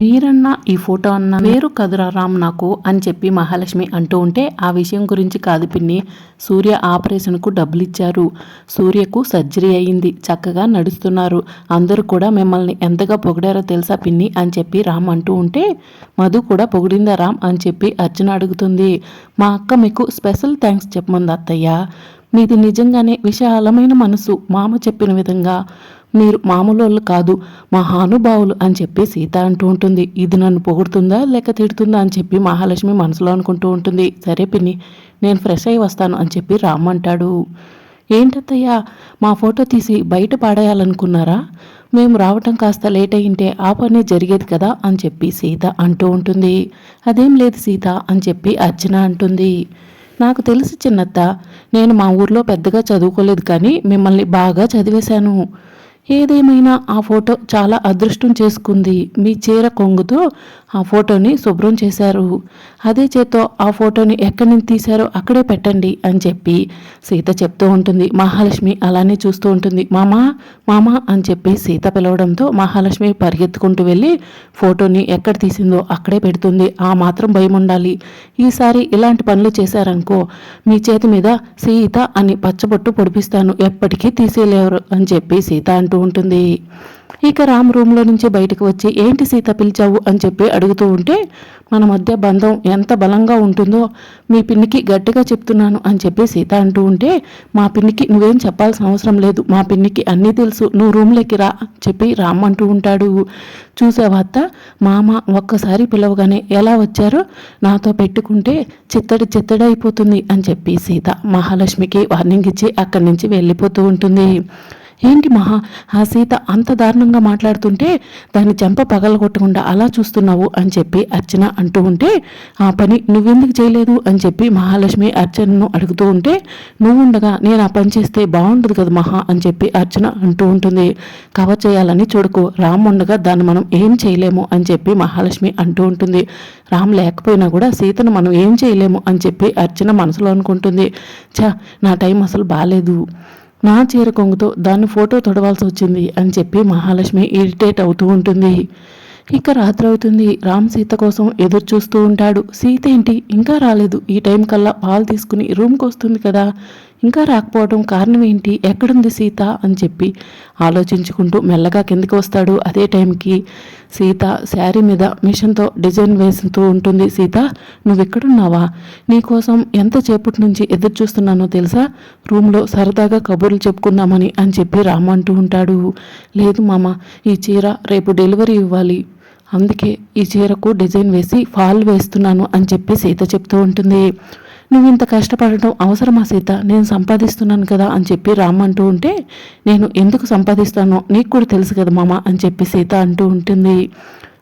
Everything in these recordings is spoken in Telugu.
మీరన్నా ఈ ఫోటో అన్న వేరు కదురా రామ్ నాకు అని చెప్పి మహాలక్ష్మి అంటూ ఉంటే ఆ విషయం గురించి కాదు పిన్ని. సూర్య ఆపరేషన్కు డబ్బులు ఇచ్చారు సూర్యకు సర్జరీ అయ్యింది చక్కగా నడుస్తున్నారు. అందరూ కూడా మిమ్మల్ని ఎంతగా పొగిడారో తెలుసా పిన్ని అని చెప్పి రామ్ అంటూ ఉంటే మధు కూడా పొగిడిందా రామ్ అని చెప్పి అర్జున అడుగుతుంది. మా అక్క మీకు స్పెషల్ థ్యాంక్స్ చెప్పమంది అత్తయ్య. మీది నిజంగానే విశాలమైన మనసు. మామ చెప్పిన విధంగా మీరు మామూలు వాళ్ళు కాదు మహానుభావులు అని చెప్పి సీత అంటూ ఉంటుంది. ఇది నన్ను పొగుడుతుందా లేక తిడుతుందా అని చెప్పి మహాలక్ష్మి మనసులో అనుకుంటూ ఉంటుంది. సరే పిన్ని నేను ఫ్రెష్ అయ్యి వస్తాను అని చెప్పి రామ్మంటాడు ఏంటత్తయ్యా మా ఫోటో తీసి బయట పాడేయాలనుకున్నారా? మేము రావటం కాస్త లేట్ అయింటే ఆ పని జరిగేది కదా అని చెప్పి సీత అంటూ ఉంటుంది. అదేం లేదు సీత అని చెప్పి అర్చన అంటుంది. నాకు తెలిసి చిన్నత్త నేను మా ఊర్లో పెద్దగా చదువుకోలేదు కానీ మిమ్మల్ని బాగా చదివేశాను. ఏదేమైనా ఆ ఫోటో చాలా అదృష్టం చేసుకుంది. మీ చీర కొంగుతో ఆ ఫోటోని శుభ్రం చేశారు. అదే చేత్తో ఆ ఫోటోని ఎక్కడి నుంచి తీశారో అక్కడే పెట్టండి అని చెప్పి సీత చెప్తూ ఉంటుంది. మహాలక్ష్మి అలానే చూస్తూ ఉంటుంది. మామా మామా అని చెప్పి సీత పిలవడంతో మహాలక్ష్మి పరిగెత్తుకుంటూ వెళ్ళి ఫోటోని ఎక్కడ తీసిందో అక్కడే పెడుతుంది. ఆ మాత్రం భయం ఉండాలి. ఈసారి ఇలాంటి పనులు చేశారనుకో మీ చేతి మీద సీత అని పచ్చబొట్టు పొడిపిస్తాను. ఎప్పటికీ తీసేయలేరు అని చెప్పి సీత అంటూ ఉంటుంది. ఇక రామ్ రూమ్లో నుంచి బయటకు వచ్చి ఏంటి సీత పిలిచావు? అని చెప్పి అడుగుతూ ఉంటే మన మధ్య బంధం ఎంత బలంగా ఉంటుందో మీ పిన్నికి గట్టిగా చెప్తున్నాను అని చెప్పి సీత అంటూ ఉంటే మా పిన్నికి నువ్వేం చెప్పాల్సిన అవసరం లేదు. మా పిన్నికి అన్నీ తెలుసు. నువ్వు రూమ్లోకి రా చెప్పి రామ్ అంటూ ఉంటాడు. చూసావాత్త మామ ఒక్కసారి పిలవగానే ఎలా వచ్చారో నాతో పెట్టుకుంటే చిత్తడి చిత్తడైపోతుంది అని చెప్పి సీత మహాలక్ష్మికి వార్నింగ్ ఇచ్చి అక్కడి నుంచి వెళ్ళిపోతూ ఉంటుంది. ఏంటి మహా ఆ సీత అంత దారుణంగా మాట్లాడుతుంటే దాన్ని చెంప పగలగొట్టకుండా అలా చూస్తున్నావు అని చెప్పి అర్చన అంటూ ఉంటే ఆ పని నువ్వెందుకు చేయలేదు అని చెప్పి మహాలక్ష్మి అర్చనను అడుగుతూ ఉంటే నువ్వు ఉండగా నేను ఆ పని చేస్తే బాగుండదు కదా మహా అని చెప్పి అర్చన అంటూ ఉంటుంది. కవర్ చేయాలని చూడకు రామ్ ఉండగా దాన్ని మనం ఏం చేయలేము అని చెప్పి మహాలక్ష్మి అంటూ ఉంటుంది. రామ్ లేకపోయినా కూడా సీతను మనం ఏం చేయలేము అని చెప్పి అర్చన మనసులో అనుకుంటుంది. చా నా టైం అసలు బాగాలేదు నా చీర కొంగుతో దాన్ని ఫోటో తొడవాల్సి వచ్చింది అని చెప్పి మహాలక్ష్మి ఇరిటేట్ అవుతూ ఉంటుంది. ఇక రాత్రి అవుతుంది. రామ్ సీత కోసం ఎదురు చూస్తూ ఉంటాడు. సీత ఏంటి? ఇంకా రాలేదు. ఈ టైం కల్లా పాలు తీసుకుని రూమ్కి వస్తుంది కదా. ఇంకా రాకపోవడం కారణం ఏంటి? ఎక్కడుంది సీత? అని చెప్పి ఆలోచించుకుంటూ మెల్లగా కిందకి వస్తాడు. అదే టైంకి సీత శారీ మీద మిషన్తో డిజైన్ వేస్తూ ఉంటుంది. సీత నువ్వు ఎక్కడున్నావా నీకోసం ఎంతసేపటి నుంచి ఎదురు చూస్తున్నానో తెలుసా? రూమ్లో సరదాగా కబుర్లు చెప్పుకుందామని అని చెప్పి రామంటూ ఉంటాడు. లేదు మామ ఈ చీర రేపు డెలివరీ ఇవ్వాలి. అందుకే ఈ చీరకు డిజైన్ వేసి ఫాల్ వేస్తున్నాను అని చెప్పి సీత చెప్తూ ఉంటుంది. నువ్వు ఇంత కష్టపడటం అవసరమా సీత? నేను సంపాదిస్తున్నాను కదా అని చెప్పి రామ్ అంటూ ఉంటే నేను ఎందుకు సంపాదిస్తానో నీకు కూడా తెలుసు కదా మామ అని చెప్పి సీత అంటూ ఉంటుంది.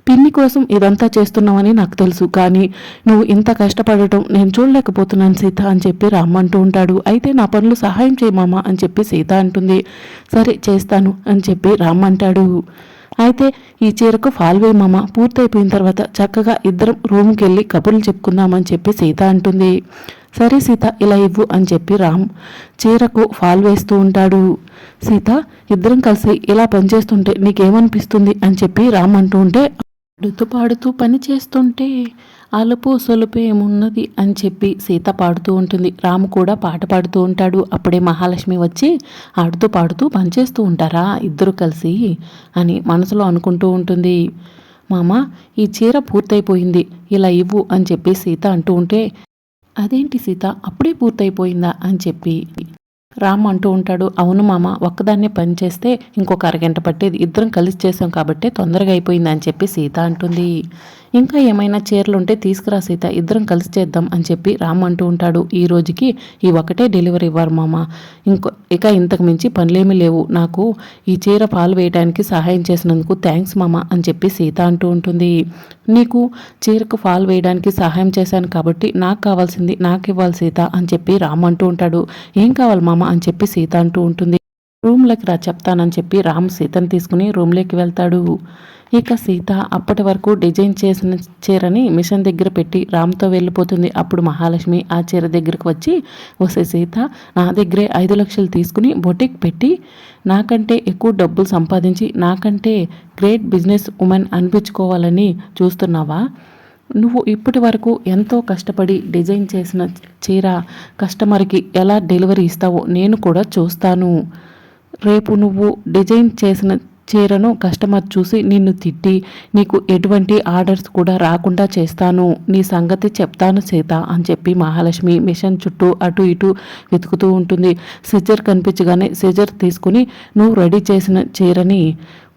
పిన్ని కోసం ఇదంతా చేస్తున్నావని నాకు తెలుసు కానీ నువ్వు ఇంత కష్టపడటం నేను చూడలేకపోతున్నాను సీత అని చెప్పి రామ్మంటూ ఉంటాడు. అయితే నా పనులు సహాయం చేయమామా అని చెప్పి సీత అంటుంది. సరే చేస్తాను అని చెప్పి రామ్మంటాడు అయితే ఈ చీరకు ఫాల్ మామ పూర్తయిపోయిన తర్వాత చక్కగా ఇద్దరం రూమ్కి వెళ్ళి కబుర్లు చెప్పుకుందామని చెప్పి సీత అంటుంది. సరే సీత ఇలా ఇవ్వు అని చెప్పి రామ్ చీరకు ఫాల్ వేస్తూ ఉంటాడు. సీత ఇద్దరం కలిసి ఇలా పనిచేస్తుంటే నీకేమనిపిస్తుంది అని చెప్పి రామ్ అంటూ ఉంటే పాడుతూ పాడుతూ పని చేస్తుంటే అలుపు సొలుపు ఏమున్నది అని చెప్పి సీత పాడుతూ ఉంటుంది. రాము కూడా పాట పాడుతూ ఉంటాడు. అప్పుడే మహాలక్ష్మి వచ్చి ఆడుతూ పాడుతూ పనిచేస్తూ ఉంటారా? ఇద్దరు కలిసి అని మనసులో అనుకుంటూ ఉంటుంది. మామ ఈ చీర పూర్తయిపోయింది. ఇలా ఇవ్వు అని చెప్పి సీత అంటూ ఉంటే అదేంటి సీత? అప్పుడే పూర్తయిపోయిందా? అని చెప్పి రామ్ అంటూ ఉంటాడు అవును మామ ఒక్కదాన్నే పని చేస్తే ఇంకొక అరగంట పట్టేది. ఇద్దరం కలిసి చేసాం కాబట్టి తొందరగా అయిపోయింది అని చెప్పి సీత అంటుంది. ఇంకా ఏమైనా చీరలు ఉంటే తీసుకురా సీత ఇద్దరం కలిసి చేద్దాం అని చెప్పి రామ్ అంటూ ఉంటాడు. ఈ రోజుకి ఈ ఒకటే డెలివరీ ఇవ్వరు మామ. ఇంకో ఇక ఇంతకు మించి పనులేమీ లేవు. నాకు ఈ చీర పాలు వేయడానికి సహాయం చేసినందుకు థ్యాంక్స్ మామ అని చెప్పి సీత అంటూ ఉంటుంది. నీకు చీరకు ఫాల్ వేయడానికి సహాయం చేశాను కాబట్టి నాకు కావాల్సింది నాకు ఇవ్వాలి సీత అని చెప్పి రామ్ అంటూ ఉంటాడు. ఏం కావాలి మామ అని చెప్పి సీత అంటూ ఉంటుంది. రూమ్లోకి రా చెప్తానని చెప్పి రామ్ సీతను తీసుకుని రూమ్లోకి వెళ్తాడు. ఇక సీత అప్పటి వరకు డిజైన్ చేసిన చీరని మిషన్ దగ్గర పెట్టి రామ్తో వెళ్ళిపోతుంది. అప్పుడు మహాలక్ష్మి ఆ చీర దగ్గరకు వచ్చి వసే సీత నా దగ్గరే ఐదు లక్షలు తీసుకుని బొటిక్ పెట్టి నాకంటే ఎక్కువ డబ్బులు సంపాదించి నాకంటే గ్రేట్ బిజినెస్ ఉమెన్ అనిపించుకోవాలని చూస్తున్నావా? నువ్వు ఇప్పటి వరకు ఎంతో కష్టపడి డిజైన్ చేసిన చీర కస్టమర్కి ఎలా డెలివరీ ఇస్తావో నేను కూడా చూస్తాను. రేపు నువ్వు డిజైన్ చేసిన చీరను కస్టమర్ చూసి నిన్ను తిట్టి నీకు ఎటువంటి ఆర్డర్స్ కూడా రాకుండా చేస్తాను నీ సంగతి చెప్తాను సీత అని చెప్పి మహాలక్ష్మి మిషన్ చుట్టూ అటు ఇటు వెతుకుతూ ఉంటుంది. సిజర్ కనిపించగానే సిజర్ తీసుకుని నువ్వు రెడీ చేసిన చీరని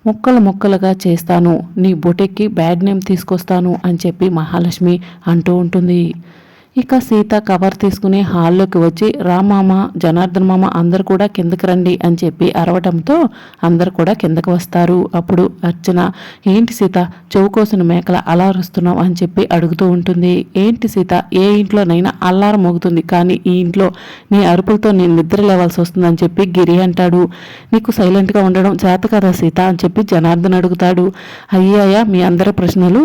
ముక్కలు ముక్కలుగా చేస్తాను నీ బొటెక్కి బ్యాడ్ నేమ్ తీసుకొస్తాను అని చెప్పి మహాలక్ష్మి అంటూ ఉంటుంది. ఇక సీత కవర్ తీసుకుని హాల్లోకి వచ్చి రామామ జనార్దన్ మామ అందరు కూడా కిందకి రండి అని చెప్పి అరవటంతో అందరు కూడా కిందకు వస్తారు. అప్పుడు అర్చన ఏంటి సీత చెవు కోసిన మేకల అలా అరుస్తున్నావు అని చెప్పి అడుగుతూ ఉంటుంది. ఏంటి సీత ఏ ఇంట్లోనైనా అల్లారం మోగుతుంది కానీ ఈ ఇంట్లో నీ అరుపులతో నేను నిద్ర లేవాల్సి వస్తుందని చెప్పి గిరి అంటాడు. నీకు సైలెంట్గా ఉండడం చేత కదా సీత? అని చెప్పి జనార్దన్ అడుగుతాడు. అయ్యాయా మీ అందరి ప్రశ్నలు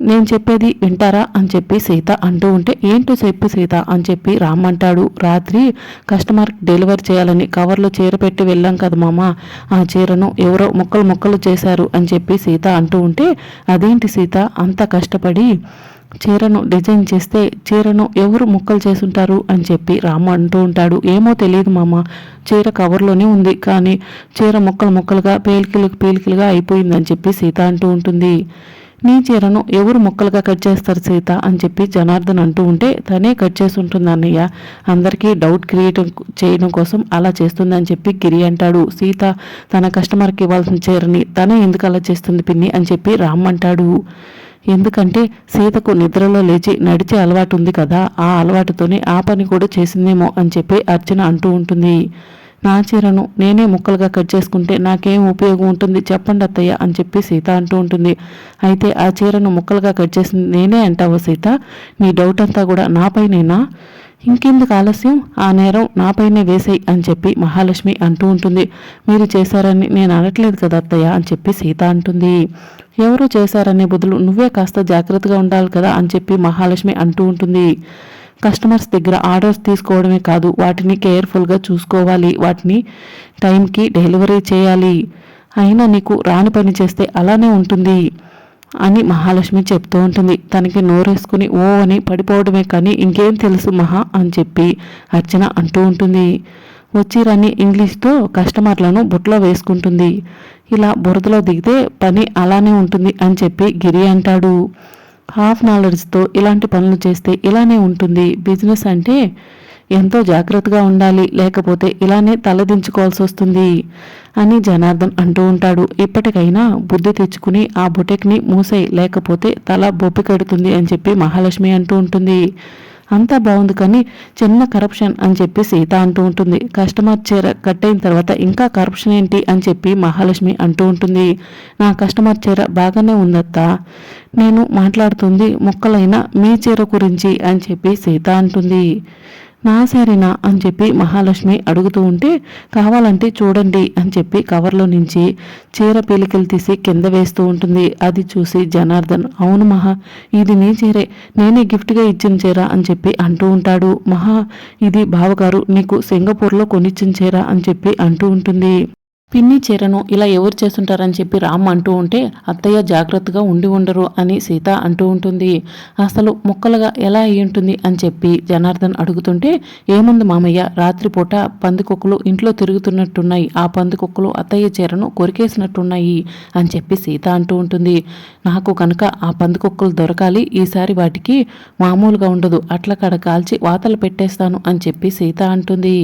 నేను చెప్పేది వింటారా అని చెప్పి సీత అంటూ ఉంటే ఏంటో చెప్పు సీత అని చెప్పి రామ్ అంటాడు. రాత్రి కస్టమర్ డెలివరీ చేయాలని కవర్లో చీర పెట్టి వెళ్ళాం కదా మామ ఆ చీరను ఎవరో ముక్కలు ముక్కలు చేశారు అని చెప్పి సీత అంటూ ఉంటే అదేంటి సీత అంత కష్టపడి చీరను డిజైన్ చేస్తే చీరను ఎవరు ముక్కలు చేసుంటారు అని చెప్పి రామ అంటూ ఉంటాడు. ఏమో తెలియదు మామ చీర కవర్లోనే ఉంది కానీ చీర ముక్కలు ముక్కలుగా పేలికలు పేలికలుగా అయిపోయిందని చెప్పి సీత అంటూ ఉంటుంది. నీ చీరను ఎవరు ముక్కలుగా కట్ చేస్తారు సీత? అని చెప్పి జనార్దన్ అంటూ ఉంటే తనే కట్ చేసి ఉంటుంది అన్నయ్య. అందరికీ డౌట్ క్రియేట్ చేయడం కోసం అలా చేస్తుంది అని చెప్పి గిరి అంటాడు. సీత తన కస్టమర్కి ఇవ్వాల్సిన చీరని తనే ఎందుకు అలా చేస్తుంది పిన్ని? అని చెప్పి రామ్ అంటాడు. ఎందుకంటే సీతకు నిద్రలో లేచి నడిచే అలవాటు ఉంది కదా. ఆ అలవాటుతోనే ఆ పని కూడా చేసిందేమో అని చెప్పి అర్చన అంటూ ఉంటుంది. నా చీరను నేనే ముక్కలుగా కట్ చేసుకుంటే నాకేం ఉపయోగం ఉంటుంది? చెప్పండి అత్తయ్య అని చెప్పి సీత అంటూ ఉంటుంది. అయితే ఆ చీరను ముక్కలుగా కట్ చేసింది నేనే అంటావా సీత? నీ డౌట్ అంతా కూడా నాపైనేనా? ఇంకెందుకు ఆలస్యం? ఆ నేరం నాపైనే వేసేయి అని చెప్పి మహాలక్ష్మి అంటూ ఉంటుంది. మీరు చేశారని నేను అనట్లేదు కదా అత్తయ్య అని చెప్పి సీత అంటుంది. ఎవరు చేశారనే బదులు నువ్వే కాస్త జాగ్రత్తగా ఉండాలి కదా అని చెప్పి మహాలక్ష్మి అంటూ ఉంటుంది. కస్టమర్స్ దగ్గర ఆర్డర్స్ తీసుకోవడమే కాదు వాటిని కేర్ఫుల్గా చూసుకోవాలి వాటిని టైంకి డెలివరీ చేయాలి. అయినా నీకు రాని పని చేస్తే అలానే ఉంటుంది అని మహాలక్ష్మి చెప్తూ ఉంటుంది. తనకి నోరేసుకుని ఓ అని పడిపోవడమే కానీ ఇంకేం తెలుసు మహా అని చెప్పి అర్చన అంటూ ఉంటుంది. వచ్చిరని ఇంగ్లీష్తో కస్టమర్లను బుట్టలో వేసుకుంటుంది. ఇలా బురదలో దిగితే పని అలానే ఉంటుంది అని చెప్పి గిరి అంటాడు. హాఫ్ నాలెడ్జ్తో ఇలాంటి పనులు చేస్తే ఇలానే ఉంటుంది. బిజినెస్ అంటే ఎంతో జాగ్రత్తగా ఉండాలి. లేకపోతే ఇలానే తలదించుకోవాల్సి వస్తుంది అని జనార్దన్ అంటూ ఉంటాడు. ఇప్పటికైనా బుద్ధి తెచ్చుకుని ఆ బొటెక్ని మూసేయి. లేకపోతే తల బొప్పి కడుతుంది అని చెప్పి మహాలక్ష్మి అంటూ ఉంటుంది. అంతా బాగుంది కానీ చిన్న కరప్షన్ అని చెప్పి సీత అంటూ ఉంటుంది. కస్టమర్ చీర కట్ అయిన తర్వాత ఇంకా కరప్షన్ ఏంటి అని చెప్పి మహాలక్ష్మి అంటూ ఉంటుంది. నా కస్టమర్ చీర బాగానే ఉందత్తా. నేను మాట్లాడుతుంది ముక్కలైన మీ చీర గురించి అని చెప్పి సీత అంటుంది. నా సరేనా అని చెప్పి మహాలక్ష్మి అడుగుతూ ఉంటే కావాలంటే చూడండి అని చెప్పి కవర్లో నుంచి చీర పీలికలు తీసి కింద వేస్తూ ఉంటుంది. అది చూసి జనార్దన్ అవును మహా ఇది నీ చీరే. నేనే గిఫ్ట్గా ఇచ్చిన చీర అని చెప్పి అంటూ ఉంటాడు. మహా ఇది బావగారు నీకు సింగపూర్లో కొనిచ్చిన చీర అని చెప్పి అంటూ ఉంటుంది. పిన్ని చీరను ఇలా ఎవరు చేస్తుంటారని చెప్పి రామ్ అంటూ ఉంటే అత్తయ్య జాగ్రత్తగా ఉండి ఉండరు అని సీత అంటూ ఉంటుంది. అసలు ముక్కలుగా ఎలా అయి ఉంటుంది అని చెప్పి జనార్దన్ అడుగుతుంటే ఏముంది మామయ్య రాత్రిపూట పందికొక్కులు ఇంట్లో తిరుగుతున్నట్టున్నాయి. ఆ పందికొక్కులు అత్తయ్య చీరను కొరికేసినట్టున్నాయి అని చెప్పి సీత అంటూ ఉంటుంది. నాకు కనుక ఆ పందికొక్కులు దొరకాలి ఈసారి వాటికి మామూలుగా ఉండదు అట్ల కడ కాల్చి వాతలు పెట్టేస్తాను అని చెప్పి సీత అంటుంది.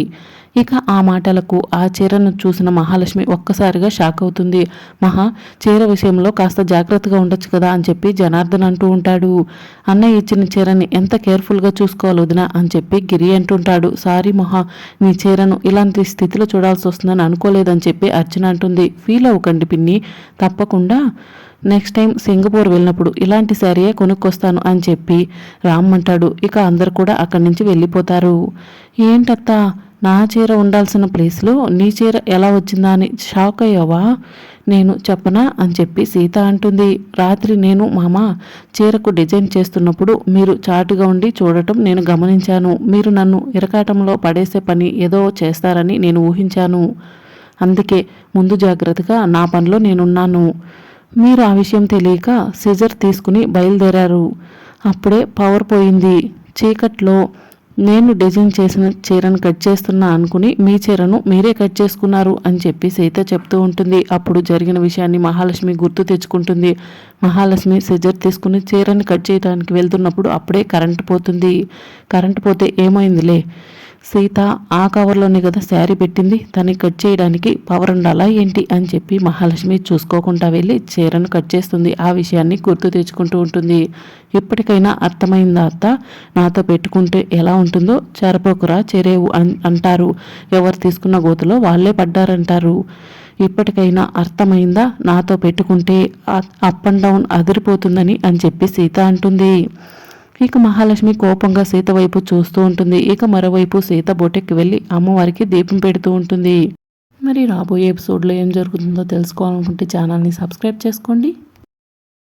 ఇక ఆ మాటలకు ఆ చీరను చూసిన మహాలక్ష్మి ఒక్కసారిగా షాక్ అవుతుంది. మహా చీర విషయంలో కాస్త జాగ్రత్తగా ఉండొచ్చు కదా అని చెప్పి జనార్దన్ అంటూ ఉంటాడు. అన్నయ్య ఇచ్చిన చీరని ఎంత కేర్ఫుల్గా చూసుకోవాలి వదిన అని చెప్పి గిరి అంటుంటాడు. సారీ మహా నీ చీరను ఇలాంటి స్థితిలో చూడాల్సి వస్తుందని అనుకోలేదని చెప్పి అర్చన అంటుంది. ఫీల్ అవ్వకండి పిన్ని తప్పకుండా నెక్స్ట్ టైం సింగపూర్ వెళ్ళినప్పుడు ఇలాంటి శారీయే కొనుక్కొస్తాను అని చెప్పి రామ్ అంటాడు. ఇక అందరు కూడా అక్కడి నుంచి వెళ్ళిపోతారు. ఏంటత్తా? నా చీర ఉండాల్సిన ప్లేస్లో నీ చీర ఎలా వచ్చిందా అని షాక్ అయ్యావా? నేను చెప్పనా? అని చెప్పి సీత అంటుంది. రాత్రి నేను మామ చీరకు డిజైన్ చేస్తున్నప్పుడు మీరు చాటుగా ఉండి చూడటం నేను గమనించాను. మీరు నన్ను ఇరకాటంలో పడేసే పని ఏదో చేస్తారని నేను ఊహించాను. అందుకే ముందు జాగ్రత్తగా నా పనిలో నేనున్నాను. మీరు ఆ విషయం తెలియక సిజర్ తీసుకుని బయలుదేరారు. అప్పుడే పవర్ పోయింది. చీకట్లో నేను డిజైన్ చేసిన చీరను కట్ చేస్తున్నా అనుకుని మీ చీరను మీరే కట్ చేసుకున్నారు అని చెప్పి సీత చెప్తూ ఉంటుంది. అప్పుడు జరిగిన విషయాన్ని మహాలక్ష్మి గుర్తు తెచ్చుకుంటుంది. మహాలక్ష్మి సిజర్ తీసుకుని చీరను కట్ చేయడానికి వెళ్తున్నప్పుడు అప్పుడే కరెంట్ పోతుంది. కరెంట్ పోతే ఏమైందిలే? సీత ఆ కవర్లోనే కదా శారీ పెట్టింది. తనకి కట్ చేయడానికి పవర్ ఉండాలా ఏంటి అని చెప్పి మహాలక్ష్మి చూసుకోకుండా వెళ్ళి చీరను కట్ చేస్తుంది. ఆ విషయాన్ని గుర్తు తెచ్చుకుంటూ ఉంటుంది. ఇప్పటికైనా అర్థమైందా అత్త? నాతో పెట్టుకుంటే ఎలా ఉంటుందో చెరపోకురా చెరేవు అంటారు. ఎవరు తీసుకున్న గోతులో వాళ్ళే పడ్డారంటారు. ఇప్పటికైనా అర్థమైందా? నాతో పెట్టుకుంటే అప్ అండ్ డౌన్ అదిరిపోతుందని అని చెప్పి సీత అంటుంది. ఇక మహాలక్ష్మి కోపంగా సీత వైపు చూస్తూ ఉంటుంది. ఇక మరోవైపు సీత బొటెక్కి వెళ్ళి అమ్మవారికి దీపం పెడుతూ ఉంటుంది. మరి రాబోయే ఎపిసోడ్లో ఏం జరుగుతుందో తెలుసుకోవాలనుకుంటే ఛానల్ని సబ్స్క్రైబ్ చేసుకోండి.